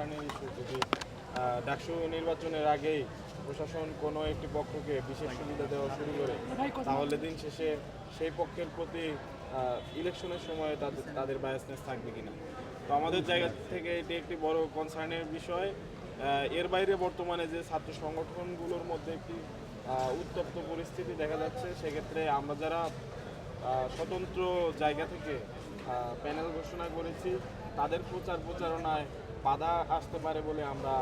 কনসার্নের যদি ডাকসু নির্বাচনের আগেই প্রশাসন কোনো একটি পক্ষকে বিশেষ সুবিধা দেওয়া শুরু করে, তাহলে দিন শেষে সেই পক্ষের প্রতি ইলেকশনের সময় তাদের তাদের বায়াসনেস থাকবে কিনা। তো আমাদের জায়গা থেকে এটি একটি বড় কনসার্নের বিষয়। এর বাইরে বর্তমানে যে ছাত্র সংগঠনগুলোর মধ্যে একটি উত্তপ্ত পরিস্থিতি দেখা যাচ্ছে, সেক্ষেত্রে আমরা যারা স্বতন্ত্র জায়গা থেকে প্যানেল ঘোষণা করেছি, তাদের প্রচার প্রচারণায় বাধা আসতে পারে বলে আমরা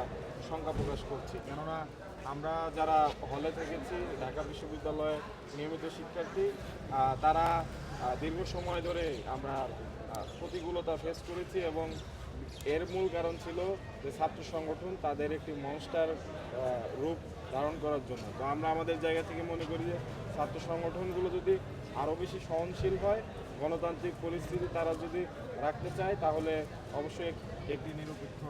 শঙ্কা প্রকাশ করছি। কেননা আমরা যারা হলে থেকেছি, ঢাকা বিশ্ববিদ্যালয়ে নিয়মিত শিক্ষার্থী তারা দীর্ঘ সময় ধরে আমরা প্রতিকূলতা ফেস করেছি এবং এর মূল কারণ ছিল যে ছাত্র সংগঠন তাদের একটি মনস্টার রূপ ধারণ করার জন্য। তো আমরা আমাদের জায়গা থেকে মনে করি যে ছাত্র সংগঠনগুলো যদি আরও বেশি সহনশীল হয় গণতান্ত্রিক পরিস্থিতি তারা যদি রাখতে চায় তাহলে অবশ্যই একটি নিরপেক্ষ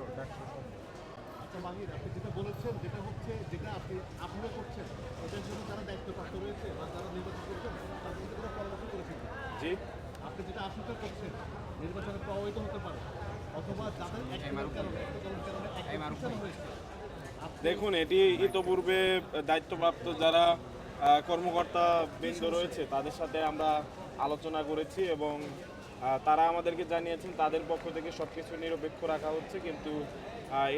আচ্ছা মাহির আপনি যেটা বলেছেন যেটা হচ্ছে যেটা আপনি আপনিও করছেন এটার জন্য যারা দায়িত্বপ্রাপ্ত রয়েছে বা যারা নির্বাচন করছেন তাদের সাথে কোনো পরামর্শ করেছেন? জি। আপনি যেটা আশঙ্কা করছেন নির্বাচনে প্রভাবিত হতে পারে। দেখুন এটি ইতোপূর্বে দায়িত্বপ্রাপ্ত যারা কর্মকর্তা বৃন্দ রয়েছে তাদের সাথে আমরা আলোচনা করেছি এবং তারা আমাদেরকে জানিয়েছেন তাদের পক্ষ থেকে সব কিছু নিরপেক্ষ রাখা হচ্ছে কিন্তু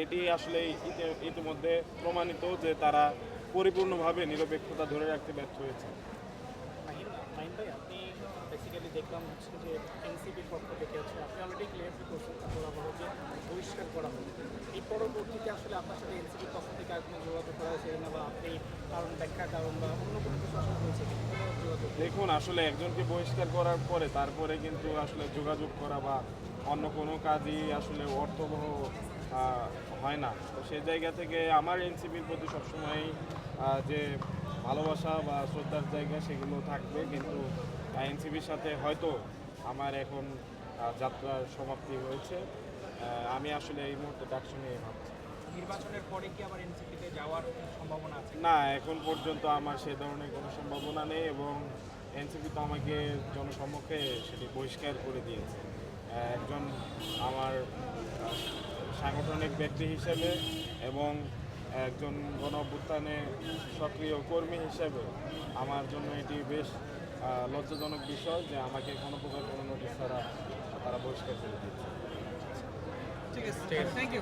এটি আসলে ইতি- ইতিমধ্যে প্রমাণিত যে তারা পরিপূর্ণভাবে নিরপেক্ষতা ধরে রাখতে ব্যর্থ হয়েছে। দেখলাম হচ্ছে যে এনসিপির পক্ষ থেকে হচ্ছে আপনি অলরেডি ক্লিয়ার করছেন তারপর আবার হচ্ছে বহিষ্কার করা হবে এই পরবর্তীতে আসলে আপনার সাথে এনসিপির পক্ষ থেকে আর কোনো যোগাযোগ করা হয়েছে না বা আপনি কারণ ব্যাখ্যা, কারণ বা অন্য কোনো কিছু হয়েছে। দেখুন, আসলে একজনকে বহিষ্কার করার পরে তারপরে কিন্তু আসলে যোগাযোগ করা বা অন্য কোনো কাজই আসলে অর্থবহ হয় না তো সেই জায়গা থেকে আমার এনসিপির প্রতি সবসময় যে ভালোবাসা বা শ্রদ্ধার জায়গা সেগুলো থাকবে কিন্তু এনসিপির সাথে হয়তো আমার এখন যাত্রার সমাপ্তি হয়েছে। আমি আসলে এই মুহূর্তে ডাকসু নিয়ে ভাবছি। নির্বাচনের পরে কি আবার এনসিপিতে যাওয়ার সম্ভাবনা আছে? না এখন পর্যন্ত আমার সে ধরনের কোনো সম্ভাবনা নেই এবং এনসিপি তো আমাকে জনসম্মুখে সেটি বহিষ্কার করে দিয়েছে। একজন আমার সাংগঠনিক ব্যক্তি হিসেবে এবং একজন গণ অভ্যুত্থানে সক্রিয় কর্মী হিসেবে আমার জন্য এটি বেশ লজ্জাজনক বিষয় যে আমাকে কোনো প্রকার কোনো নোটিশ ছাড়া তারা বহিষ্কার করে দিয়েছে। ঠিক আছে থ্যাংক ইউ